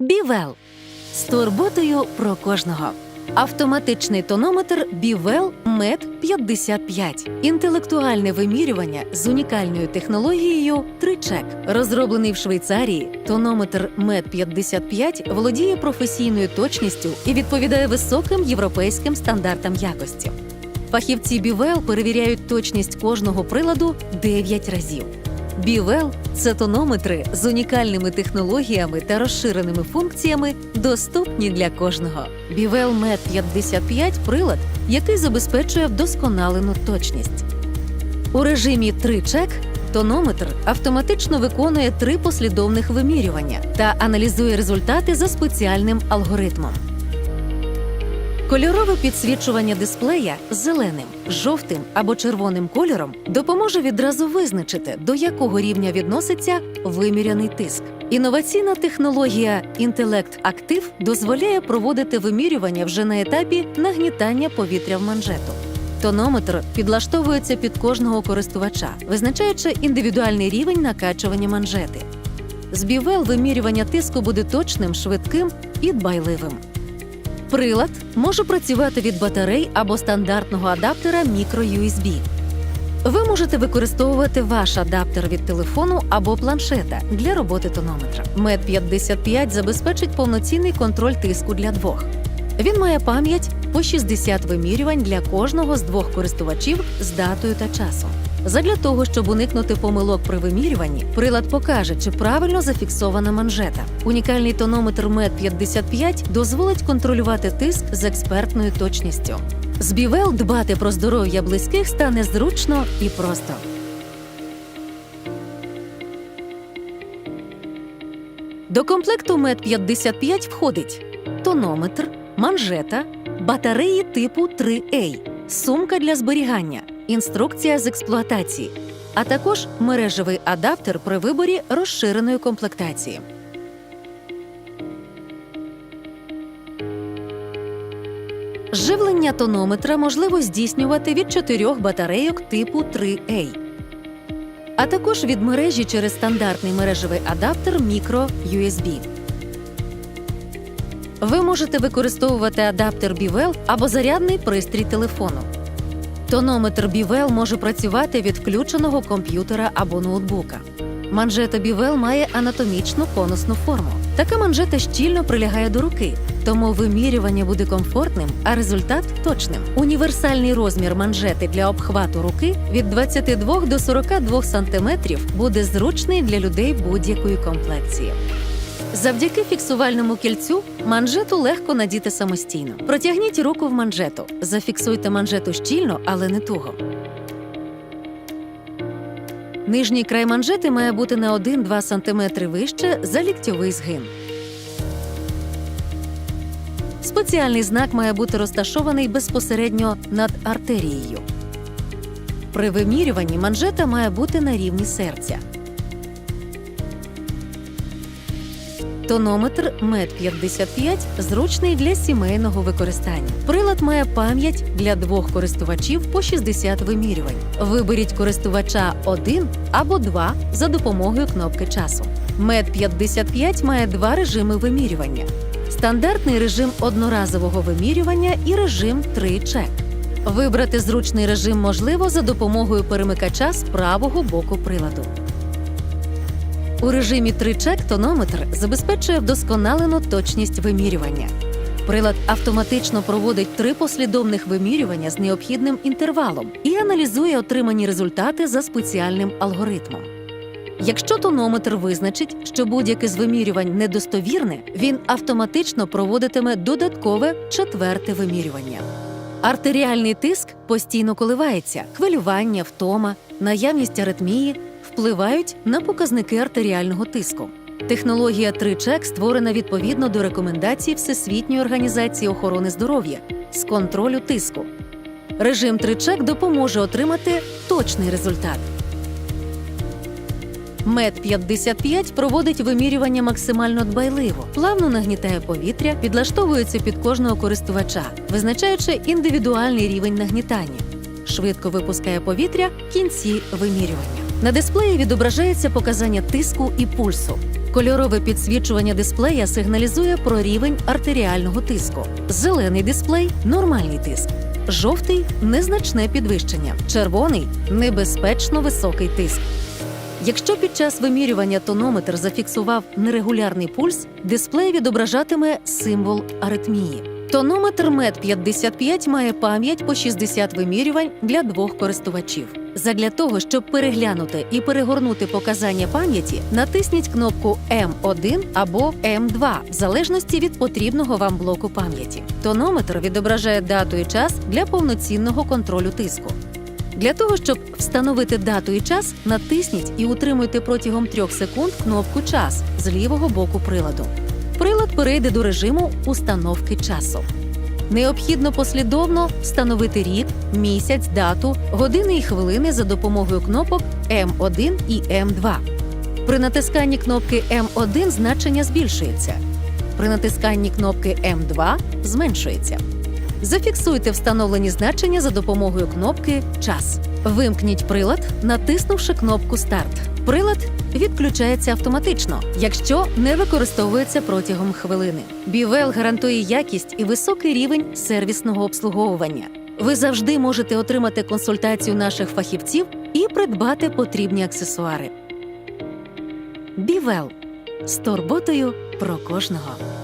Бівел з турботою про кожного. Автоматичний тонометр Бівел Мед 55 інтелектуальне вимірювання з унікальною технологією Тричек. Розроблений в Швейцарії, тонометр Мед 55 володіє професійною точністю і відповідає високим європейським стандартам якості. Фахівці Бівел перевіряють точність кожного приладу 9 разів. Бівел це тонометри з унікальними технологіями та розширеними функціями, доступні для кожного. Бівел Мед 55 прилад, який забезпечує вдосконалену точність. У режимі 3-чек тонометр автоматично виконує три послідовних вимірювання та аналізує результати за спеціальним алгоритмом. Кольорове підсвічування дисплея зеленим, жовтим або червоним кольором допоможе відразу визначити, до якого рівня відноситься виміряний тиск. Інноваційна технологія інтелект Актив дозволяє проводити вимірювання вже на етапі нагнітання повітря в манжету. Тонометр підлаштовується під кожного користувача, визначаючи індивідуальний рівень накачування манжети. З бівел вимірювання тиску буде точним, швидким і дбайливим. Прилад може працювати від батарей або стандартного адаптера microUSB. Ви можете використовувати ваш адаптер від телефону або планшета для роботи тонометра. Мед 55 забезпечить повноцінний контроль тиску для двох. Він має пам'ять по 60 вимірювань для кожного з двох користувачів з датою та часом. Задля того, щоб уникнути помилок при вимірюванні, прилад покаже, чи правильно зафіксована манжета. Унікальний тонометр мед 55 дозволить контролювати тиск з експертною точністю. З бівел дбати про здоров'я близьких стане зручно і просто. До комплекту мед 55 входить тонометр, манжета, батареї типу 3A, сумка для зберігання, інструкція з експлуатації, а також мережевий адаптер при виборі розширеної комплектації. Живлення тонометра можливо здійснювати від чотирьох батарейок типу 3A, а також від мережі через стандартний мережевий адаптер Micro USB. Ви можете використовувати адаптер Бівел або зарядний пристрій телефону. Тонометр Бівел може працювати від включеного комп'ютера або ноутбука. Манжета Бівел має анатомічну конусну форму. Така манжета щільно прилягає до руки, тому вимірювання буде комфортним, а результат точним. Універсальний розмір манжети для обхвату руки від 22 до 42 см буде зручний для людей будь-якої комплекції. Завдяки фіксувальному кільцю манжету легко надіти самостійно. Протягніть руку в манжету, зафіксуйте манжету щільно, але не туго. Нижній край манжети має бути на 1-2 см вище за ліктьовий згин. Спеціальний знак має бути розташований безпосередньо над артерією. При вимірюванні манжета має бути на рівні серця. Тонометр мед 55 зручний для сімейного використання. Прилад має пам'ять для двох користувачів по 60 вимірювань. Виберіть користувача 1 або 2 за допомогою кнопки часу. Мед 55 має два режими вимірювання: стандартний режим одноразового вимірювання і режим 3-чек. Вибрати зручний режим можливо за допомогою перемикача з правого боку приладу. У режимі 3-чек тонометр забезпечує вдосконалену точність вимірювання. Прилад автоматично проводить три послідовних вимірювання з необхідним інтервалом і аналізує отримані результати за спеціальним алгоритмом. Якщо тонометр визначить, що будь-яке з вимірювань недостовірне, він автоматично проводитиме додаткове четверте вимірювання. Артеріальний тиск постійно коливається, хвилювання, втома, наявність аритмії впливають на показники артеріального тиску. Технологія 3-чек створена відповідно до рекомендацій Всесвітньої організації охорони здоров'я з контролю тиску. Режим 3-чек допоможе отримати точний результат. Мед 55 проводить вимірювання максимально дбайливо, плавно нагнітає повітря, підлаштовується під кожного користувача, визначаючи індивідуальний рівень нагнітання, швидко випускає повітря в кінці вимірювання. На дисплеї відображається показання тиску і пульсу. Кольорове підсвічування дисплея сигналізує про рівень артеріального тиску. Зелений дисплей нормальний тиск. Жовтий незначне підвищення. Червоний небезпечно високий тиск. Якщо під час вимірювання тонометр зафіксував нерегулярний пульс, дисплей відображатиме символ аритмії. Тонометр МЕД-55 має пам'ять по 60 вимірювань для двох користувачів. Задля того, щоб переглянути і перегорнути показання пам'яті, натисніть кнопку М1 або М2 в залежності від потрібного вам блоку пам'яті. Тонометр відображає дату і час для повноцінного контролю тиску. Для того, щоб встановити дату і час, натисніть і утримуйте протягом 3 секунд кнопку Час з лівого боку приладу. Прилад перейде до режиму установки часу. Необхідно послідовно встановити рік, місяць, дату, години і хвилини за допомогою кнопок М1 і М2. При натисканні кнопки М1 значення збільшується. При натисканні кнопки М2 зменшується. Зафіксуйте встановлені значення за допомогою кнопки Час. Вимкніть прилад, натиснувши кнопку Старт. Прилад відключається автоматично, якщо не використовується протягом хвилини. Бівел гарантує якість і високий рівень сервісного обслуговування. Ви завжди можете отримати консультацію наших фахівців і придбати потрібні аксесуари. Бівел з турботою про кожного.